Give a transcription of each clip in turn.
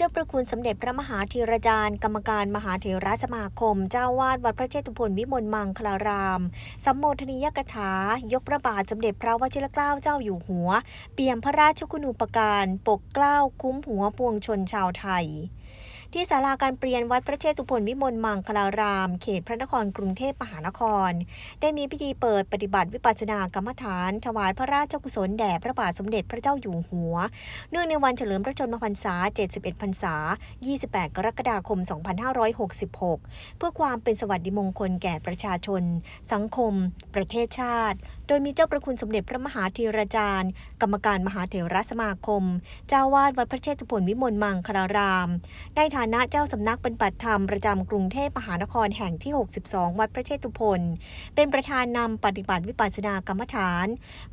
เจ้าประคุณสมเด็จพระมหาธีรจารย์ กรรมการมหาเถรสมาคม เจ้าวาดวัดพระเชตุพนวิมลมังคลารามสัมโมทนียกถา ยกพระบาทสมเด็จพระวชิรเกล้าเจ้าอยู่หัว เปี่ยมพระราชกุณูปการ ปกเกล้าคุ้มหัวปวงชนชาวไทย ที่ศาลาการเปลี่ยนวัดพระเชตุพนวิมลมังคลาราม เขตพระนครกรุงเทพมหานคร ได้มีพิธีเปิดปฏิบัติวิปัสสนากรรมฐาน ถวายพระราชกุศลแด่พระบาทสมเด็จพระเจ้าอยู่หัว เนื่องในวันเฉลิมพระชนมพรรษา 71 พรรษา 28 กรกฎาคม 2566 เพื่อความเป็นสวัสดิมงคลแก่ประชาชน สังคม ประเทศชาติ โดยมีเจ้าประคุณสมเด็จพระมหาธีรจารย์ กรรมการมหาเถรสมาคม เจ้าวาดวัดพระเชตุพนวิมลมังคลารามในฐานะเจ้าสำนักปฏิบัติธรรมประจำกรุงเทพมหานครแห่งที่ 62 วัดพระเชตุพนเป็นประธานนำปฏิบัติวิปัสสนากรรมฐาน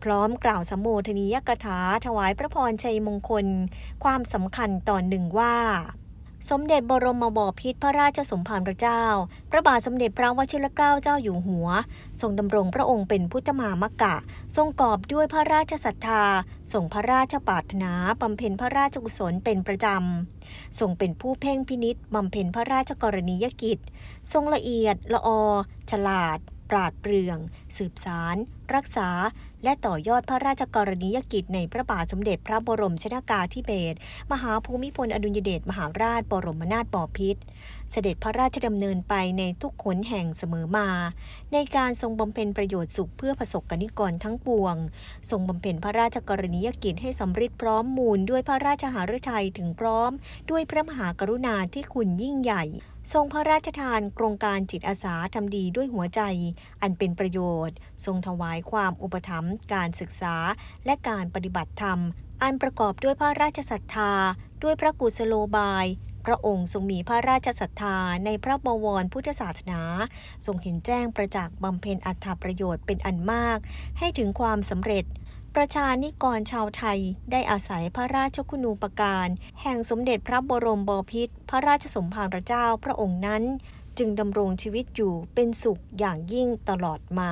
พร้อมกล่าวสมโภชนียกถาถวายพระพรชัยมงคล ความสำคัญตอนหนึ่งว่า สมเด็จบรมบพิตรพระราชสมภารพระเจ้า พระบาทสมเด็จพระวชิรเกล้าเจ้าอยู่หัว ทรงดำรงพระองค์เป็นพุทธมามกะ ทรงกอบด้วยพระราชศรัทธาทรงพระราชปรารถนาบำเพ็ญพระราชกุศลเป็นประจำทรงเป็นผู้เพ่งพินิษบำเพ็ญพระราชกรณียกิจ ทรงละเอียดละออฉลาด ปราดเปรื่อง สืบสาร รักษาและต่อยอดพระราชกรณียกิจในพระบาทสมเด็จพระบรมชนากาธิเบศรมหาภูมิพลอดุลยเดชมหาราชบรมนาถบพิตรเสด็จพระราชดำเนินไปในทุกขนแห่งเสมอมา ในการทรงบำเพ็ญประโยชน์สุขเพื่อประสบกนิกรทั้งปวง ทรงบำเพ็ญพระราชกรณียกิจให้สำเร็จพร้อมมูลด้วยพระราชหฤทัยถึงพร้อม ด้วยพระมหากรุณาที่คุณยิ่งใหญ่ ทรงพระราชทานโครงการจิตอาสาทำดีด้วยหัวใจ อันเป็นประโยชน์ ทรงถวายความอุปถัมภ์การศึกษา และการปฏิบัติธรรม อันประกอบด้วยพระราชศรัทธา ด้วยพระกุศโลบาย พระองค์ทรงมีพระราชศรัทธาในพระบวรพุทธศาสนา ทรงเห็นแจ้งประจักษ์บำเพ็ญอัตถประโยชน์เป็นอันมาก ให้ถึงความสำเร็จประชานิกรชาวไทยได้อาศัยพระราชคุณูปการ แห่งสมเด็จพระบรมบพิตรพระราชสมภารเจ้าพระองค์นั้น จึงดำรงชีวิตอยู่เป็นสุขอย่างยิ่งตลอดมา